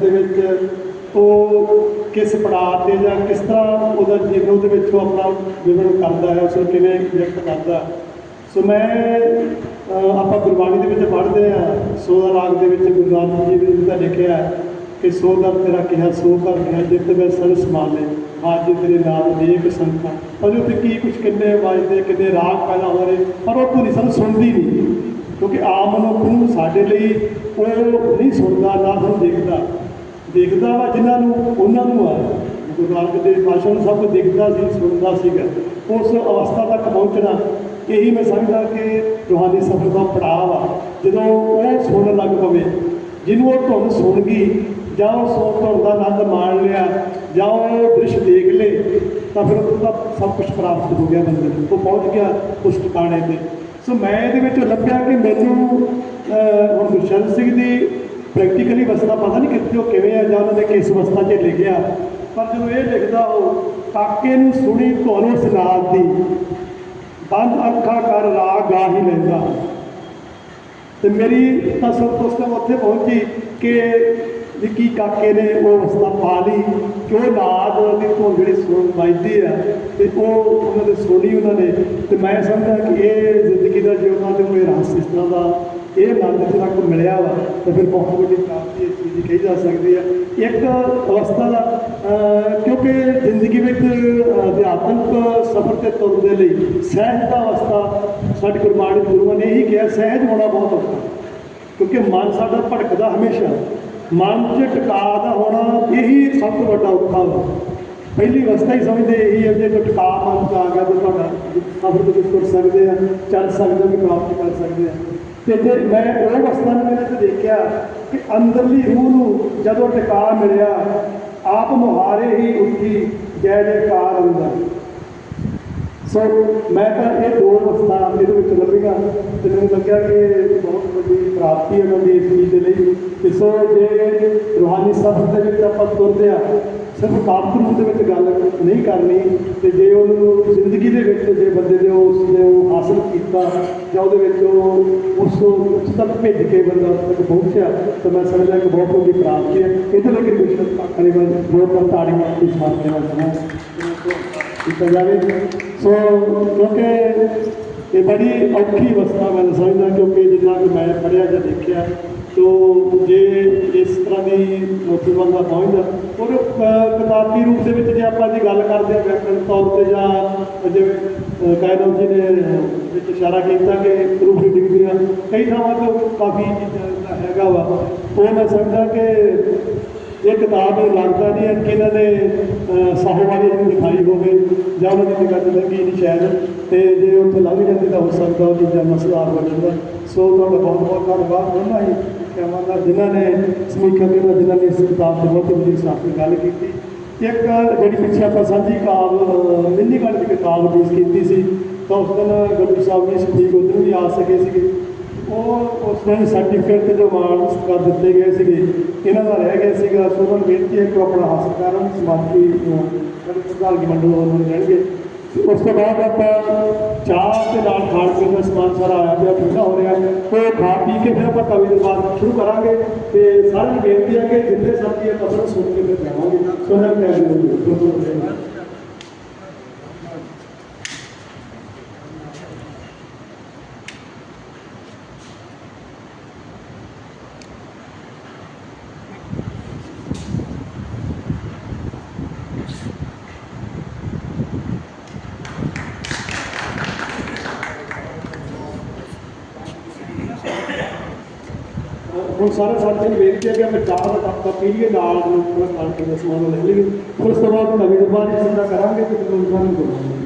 ਦੇ ਵਿੱਚ ਉਹ ਕਿਸ ਪੜਾਅ ਤੇ ਜਾਂ ਕਿਸ ਤਰ੍ਹਾਂ ਉਹਦਾ ਜੀਵਨ ਉਹਦੇ ਵਿੱਚ ਉਹ ਆਪਣਾ ਜੀਵਨ ਕਰਦਾ ਹੈ, ਉਸ ਨੂੰ ਕਿਵੇਂ ਵਿਅਕਤ ਕਰਦਾ ਸੋ ਮੈਂ ਆਪਾਂ ਗੁਰਬਾਣੀ ਦੇ ਵਿੱਚ ਪੜ੍ਹਦੇ ਆ ਸੋਦਾ ਰਾਗ ਦੇ ਵਿੱਚ ਗੁਰੂ ਨਾਨਕ ਜੀ ਨੇ ਜਿਹਦਾ ਲਿਖਿਆ ਕਿ ਸੋ ਦਾ ਤੇਰਾ ਕਿਹਾ, ਸੋ ਕਰ ਗਿਆ, ਜਿੱਤ ਮੈਂ ਸਰ ਸਮਾਲੇ ਅੱਜ ਤੇਰੇ ਨਾਮ ਅਨੇਕ ਸੰਤਾਂ ਪਰ ਉਹ ਤੇ ਕੀ ਕੁਝ ਕਿੰਨੇ ਵੱਜਦੇ, ਕਿੰਨੇ ਰਾਗ ਪੈਦਾ ਹੋ ਰਹੇ, ਪਰ ਉਹ ਧੁਨੀ ਸਾਨੂੰ ਸੁਣਦੀ ਨਹੀਂ। ਕਿਉਂਕਿ ਆਮ ਮਨੁੱਖ ਨੂੰ ਸਾਡੇ ਲਈ ਉਹ ਨਹੀਂ ਸੁਣਦਾ, ਨਾ ਸਾਨੂੰ ਦੇਖਦਾ। ਦੇਖਦਾ ਵਾ ਜਿਨ੍ਹਾਂ ਨੂੰ, ਉਹਨਾਂ ਨੂੰ ਆ। ਗੁਰੂ ਨਾਨਕ ਦੇ ਪਾਤਸ਼ਾਹ ਸਭ ਕੁਝ ਦੇਖਦਾ ਸੀ, ਸੁਣਦਾ ਸੀਗਾ। ਉਸ ਅਵਸਥਾ ਤੱਕ ਪਹੁੰਚਣਾ, ਇਹੀ ਮੈਂ ਸਮਝਦਾ ਕਿ ਰੂਹਾਨੀ ਸਫ਼ਰ ਦਾ ਪੜਾਅ ਆ। ਜਦੋਂ ਉਹ ਸੁਣਨ ਲੱਗ ਪਵੇ, ਜਿਹਨੂੰ ਉਹ ਧੁਨ ਸੁਣ ਗਈ, ਜਾਂ ਉਹ ਸੋ ਧੁਨ ਦਾ ਆਨੰਦ ਮਾਣ ਲਿਆ, ਜਾਂ ਉਹ ਦ੍ਰਿਸ਼ ਦੇਖ ਲੇ, ਤਾਂ ਫਿਰ ਉਹਦਾ ਸਭ ਕੁਝ ਪ੍ਰਾਪਤ ਹੋ ਗਿਆ ਬੰਦੇ ਨੂੰ। ਉਹ ਪਹੁੰਚ ਗਿਆ ਉਸ ਟਿਕਾਣੇ ਤੇ। ਸੋ ਮੈਂ ਇਹਦੇ ਵਿੱਚ ਲੱਭਿਆ ਕਿ ਮੈਨੂੰ ਹੁਣ ਗੁਰਸ਼ਰਨ ਸਿੰਘ ਦੀ ਪ੍ਰੈਕਟੀਕਲੀ ਅਵਸਥਾ ਪਤਾ ਨਹੀਂ ਕਿੱਥੇ ਉਹ ਕਿਵੇਂ ਆ, ਜਾਂ ਉਹਨਾਂ ਨੇ ਕਿਸ ਵਸਤਾ 'ਚ ਲਿਖਿਆ। ਪਰ ਜਦੋਂ ਇਹ ਲਿਖਦਾ ਉਹ ਕਾਕੇ ਨੂੰ ਸੁਣੀ ਤੁਹਾਨੂੰ ਸਨਾਦ ਦੀ, ਬੰਦ ਅੱਖਾਂ ਕਰ ਰਾਗ ਗਾ ਹੀ ਲੈਂਦਾ। ਤੇ ਮੇਰੀ ਤਾਂ ਸਭ ਤੋਂ ਉੱਥੇ ਪਹੁੰਚੀ ਕਿ ਵਿੱਕੀ ਕਾਕੇ ਨੇ ਉਹ ਅਵਸਥਾ ਪਾ ਲਈ ਕਿ ਉਹ ਨਾਦ ਦੀ ਤੋਂ ਜਿਹੜੀ ਸੁਣ ਵੱਜਦੀ ਆ, ਤੇ ਉਹ ਉਹਨਾਂ ਦੇ ਸੁਣੀ ਉਹਨਾਂ ਨੇ, ਤੇ ਮੈਂ ਸਮਝਦਾ ਕਿ ਇਹ ਜ਼ਿੰਦਗੀ ਦਾ ਜੇ ਉਹਨਾਂ ਦੇ ਕੋਈ ਰਹੱਸ ਇਸ ਤਰ੍ਹਾਂ ਦਾ, ਇਹ ਆਨੰਦ ਜਿਹੜਾ ਕੋ ਮਿਲਿਆ ਵਾ, ਤਾਂ ਫਿਰ ਬਹੁਤ ਵੱਡੀ ਪ੍ਰਾਪਤੀ ਇਸ ਚੀਜ਼ ਦੀ ਕਹੀ ਜਾ ਸਕਦੀ ਆ। ਇੱਕ ਅਵਸਥਾ ਦਾ ਕਿਉਂਕਿ ਜ਼ਿੰਦਗੀ ਵਿੱਚ ਅਧਿਆਤਮਿਕ ਸਫ਼ਰ ਤੇ ਤੁਰਨ ਦੇ ਲਈ ਸਹਿਜ ਦਾ ਅਵਸਥਾ ਸਾਡੇ ਗੁਰਬਾਣੀ ਗੁਰੂਆਂ ਨੇ ਇਹੀ ਕਿਹਾ, ਸਹਿਜ ਹੋਣਾ ਬਹੁਤ ਔਖਾ, ਕਿਉਂਕਿ ਮਨ ਸਾਡਾ ਭਟਕਦਾ ਹਮੇਸ਼ਾ। ਮਨ 'ਚ ਟਿਕਾ ਦਾ ਹੋਣਾ, ਇਹੀ ਸਭ ਤੋਂ ਵੱਡਾ ਔਖਾ ਵਾ। ਪਹਿਲੀ ਅਵਸਥਾ ਹੀ ਸਮਝਦੇ ਇਹੀ ਹੈ ਜੇ ਜੋ ਟਿਕਾ ਮਨ 'ਚ ਆ ਗਿਆ ਤਾਂ ਤੁਹਾਡਾ ਸਫ਼ਰ ਦੇ ਵਿੱਚ ਤੁਰ ਸਕਦੇ ਆ, ਚੱਲ ਸਕਦੇ ਆ ਪ੍ਰਾਪਤ ਕਰ ਸਕਦੇ ਆ। ਤੇ ਜੇ ਮੈਂ ਉਹ ਅਵਸਥਾ ਨੂੰ ਇਹਦੇ 'ਚ ਦੇਖਿਆ ਕਿ ਅੰਦਰਲੀ ਰੂਹ ਨੂੰ ਜਦੋਂ ਟਿਕਾ ਮਿਲਿਆ, ਆਪ ਮੁਹਾਰੇ ਹੀ ਉੱਠੀ ਜੈ ਜੈਕਾਰ ਅੰਦਰ ਸੋ ਮੈਂ ਤਾਂ ਇਹ ਦੋ ਅਵਸਥਾ ਇਹਦੇ ਵਿੱਚ ਲੱਭੀਆਂ। ਤੇ ਮੈਨੂੰ ਲੱਗਿਆ ਕਿ ਪ੍ਰਾਪਤੀ ਹੈ ਉਹਨਾਂ ਦੀ ਇਸ ਚੀਜ਼ ਦੇ ਲਈ। ਕਿ ਸੋ ਜੇ ਰੂਹਾਨੀ ਸਫ਼ਰ ਦੇ ਵਿੱਚ ਆਪਾਂ ਤੁਰਦੇ ਆ ਸਿਰਫ ਕਾਪਰ ਰੂਪ ਦੇ ਵਿੱਚ ਗੱਲ ਨਹੀਂ ਕਰਨੀ, ਤੇ ਜੇ ਉਹਨੂੰ ਜ਼ਿੰਦਗੀ ਦੇ ਵਿੱਚ ਜੇ ਬੰਦੇ ਦੇ ਉਸ ਨੇ ਉਹ ਹਾਸਲ ਕੀਤਾ, ਜਾਂ ਉਹਦੇ ਵਿੱਚ ਉਹ ਉਸ ਤੋਂ ਉੱਚ ਤੱਕ ਭੇਜ ਕੇ ਬੰਦਾ ਤੱਕ ਪਹੁੰਚਿਆ, ਤਾਂ ਮੈਂ ਸਮਝਦਾ ਕਿ ਬਹੁਤ ਵੱਡੀ ਪ੍ਰਾਪਤੀ ਹੈ। ਇਹਦੇ ਲਈ ਕ੍ਰਿਸ਼ਨ ਪਾਕਰੇ ਵੱਲ ਬਹੁਤ ਬਹੁਤ ਤਾੜੀਆਂ ਇਸ ਮਾਤ ਦੇ ਨਾਲ ਕੀਤਾ ਜਾਵੇ ਸੋ ਕਿਉਂਕਿ ਇਹ ਬੜੀ ਔਖੀ ਅਵਸਥਾ ਮੈਂ ਸਮਝਦਾ ਕਿਉਂਕਿ ਜਿੰਨਾ ਕਿ ਮੈਂ ਪੜ੍ਹਿਆ ਜਾਂ ਦੇਖਿਆ ਤੋ ਜੇ ਇਸ ਤਰ੍ਹਾਂ ਦੀ ਨੌਕਰੀ ਬੰਦਾ ਪਹੁੰਚਦਾ ਔਰ ਅਹ, ਕਿਤਾਬੀ ਰੂਪ ਦੇ ਵਿੱਚ ਜੇ ਆਪਾਂ ਦੀ ਗੱਲ ਕਰਦੇ ਹਾਂ ਵਿਆਕਰਣ ਤੌਰ ਤੇ ਜਾਂ ਜਿਵੇਂ ਕਾਇਦਮ ਜੀ ਨੇ ਵਿੱਚ ਇਸ਼ਾਰਾ ਕੀਤਾ ਕਿ ਪ੍ਰੂਫ ਰੀਡਿੰਗ ਦੀਆਂ ਕਈ ਥਾਵਾਂ ਤੋਂ ਕਾਫੀ ਹੈਗਾ ਵਾ। ਉਹ ਮੈਂ ਸਮਝਦਾ ਕਿ ਇਹ ਕਿਤਾਬ ਲੱਗਦਾ ਨਹੀਂ ਹੈ ਕਿ ਇਹਨਾਂ ਨੇ ਅਹ, ਸਾਹੋਵਾਲੀ ਨੂੰ ਲਿਖਾਈ ਹੋਵੇ ਜਾਂ ਉਹਨਾਂ ਦੀ ਨਿਗਾਹ 'ਚ ਲੱਗੀ ਨਹੀਂ ਸ਼ਾਇਦ। ਤੇ ਜੇ ਉੱਥੇ ਲੱਗ ਜਾਂਦੀ ਤਾਂ ਹੋ ਸਕਦਾ ਉਹ ਚੀਜ਼ਾਂ ਦਾ ਸੁਧਾਰ ਹੋ ਜਾਂਦਾ। ਸੋ ਤੁਹਾਡਾ ਬਹੁਤ ਬਹੁਤ ਧੰਨਵਾਦ। ਉਹਨਾਂ ਹੀ ਸਿੱਖਿਆਵਾਂ ਦਾ ਜਿਨ੍ਹਾਂ ਨੇ ਸਮੀਖਿਆ ਦੇ ਜਿਨ੍ਹਾਂ ਨੇ ਇਸ ਕਿਤਾਬ ਤੇ ਬਹੁਤ ਵਧੀਆ ਸਾਫੀ ਗੱਲ ਕੀਤੀ। ਇੱਕ ਜਿਹੜੀ ਪਿੱਛੇ ਆਪਾਂ ਸਾਂਝੀ ਕਾਬ ਮਿੰਨੀ ਗੱਲ ਦੀ ਕਿਤਾਬ ਰਿਲੀਜ਼ ਕੀਤੀ ਸੀ ਤਾਂ ਉਸ ਦਿਨ ਗੁਰੂ ਸਾਹਿਬ ਜੀ ਸਦੀਕ ਉਧਰ ਵੀ ਆ ਸਕੇ ਸੀਗੇ। ਉਹ ਉਸ ਦਿਨ ਸਰਟੀਫਿਕੇਟ ਤੇ ਜੋ ਮਾਣ ਕਰ ਦਿੱਤੇ ਗਏ ਸੀਗੇ ਇਹਨਾਂ ਦਾ ਰਹਿ ਗਿਆ ਸੀਗਾ ਸੋ ਉਹਨਾਂ ਨੂੰ ਬੇਨਤੀ ਹੈ ਕਿ ਉਹ ਆਪਣਾ ਹਾਸਲ ਕਰਨ ਸਮਾਜੀ ਜਿਹੜੇ ਪ੍ਰਧਾਨਗੀ ਮੰਡਲ ਉਹਨਾਂ ਨੂੰ ਰਹਿਣਗੇ ਉਸ ਤੋਂ ਬਾਅਦ ਆਪਾਂ ਚਾਹ ਦੇ ਨਾਲ ਖਾਣ ਪੀਣ ਦਾ ਸਮਾਨ ਸਾਰਾ ਆਇਆ ਪਿਆ ਠੰਡਾ ਹੋ ਰਿਹਾ ਉਹ ਖਾ ਪੀ ਕੇ ਫਿਰ ਆਪਾਂ ਕਵੀ ਦੇ ਬਾਅਦ ਸ਼ੁਰੂ ਕਰਾਂਗੇ ਤੇ ਸਾਰਿਆਂ ਨੂੰ ਬੇਨਤੀ ਹੈ ਕਿ ਜਿੰਨੇ ਸਾਥੀ ਇਹ ਕਸਰ ਸੁਣ ਕੇ ਫਿਰ ਜਾਵਾਂਗੇ ਸੋਨਾ ਟੈਗ ਹੁਣ ਸਾਰੇ ਸਾਥੀ ਨੂੰ ਬੇਨਤੀ ਹੈ ਕਿ ਆਪਾਂ ਚਾਹ ਦਾ ਕੱਪ ਦਾ ਪੀਈਏ ਨਾਲ ਨੂੰ ਥੋੜਾ ਖਾਣ ਸਮਾਨ ਲੈ ਲਈਏ ਫਿਰ ਉਸ ਤੋਂ ਬਾਅਦ ਨਵੀਂ ਦੁਬਾਰਾ ਸਿੱਧਾ ਕਰਾਂਗੇ, ਤੇ ਫਿਰ ਉਹਨਾਂ ਨੂੰ ਕਰਾਂਗੇ